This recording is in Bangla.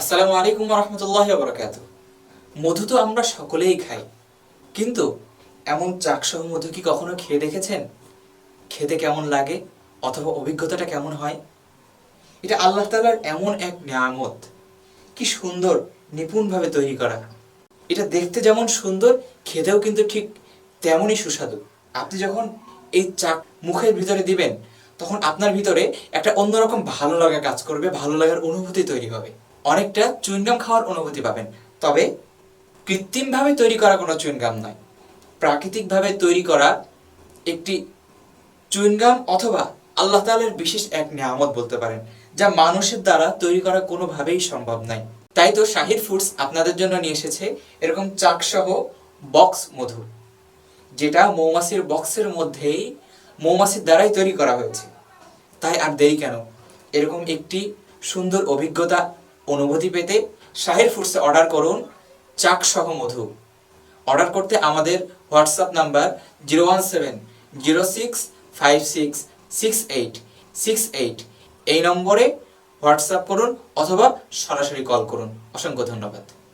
আসসালামু আলাইকুম রহমতুল্লাহ বরকাত মধু তো আমরা সকলেই খাই, কিন্তু এমন চাকসহ মধু কি কখনো খেয়ে দেখেছেন? খেতে কেমন লাগে অথবা অভিজ্ঞতাটা কেমন হয়? এটা আল্লাহ তালার এমন এক নিয়ামত। কি সুন্দর নিপুণভাবে তৈরি করা। এটা দেখতে যেমন সুন্দর, খেতেও কিন্তু ঠিক তেমনই সুস্বাদু। আপনি যখন এই চাক মুখের ভিতরে দিবেন, তখন আপনার ভিতরে একটা অন্যরকম ভালো লাগা কাজ করবে, ভালো লাগার অনুভূতি তৈরি হবে। অনেকটা চুইনগাম খাওয়ার অনুভূতি পাবেন। তবে কৃত্রিমভাবে তৈরি করা কোনো চুইনগাম নয়। প্রাকৃতিকভাবে তৈরি করা একটি চুইনগাম অথবা আল্লাহ তাআলার বিশেষ এক নিয়ামত বলতে পারেন, যা মানুষের দ্বারা তৈরি করা কোনোভাবেই সম্ভব নয়। তাই তো শাহিদ ফুডস আপনাদের জন্য নিয়ে এসেছে এরকম চাকসহ বক্স মধু, যেটা মৌমাছির বক্সের মধ্যেই মৌমাছির দ্বারাই তৈরি করা হয়েছে। তাই আর দেরি কেন? এরকম একটি সুন্দর অভিজ্ঞতা অনুভূতি পেতে শাহির ফুডসে অর্ডার করুন চাক সহ মধু। অর্ডার করতে আমাদের WhatsApp number zero one seven zero six five six six eight six eight. এই নম্বরে হোয়াটসঅ্যাপ করুন অথবা সরাসরি কল করুন। অসংখ্য ধন্যবাদ।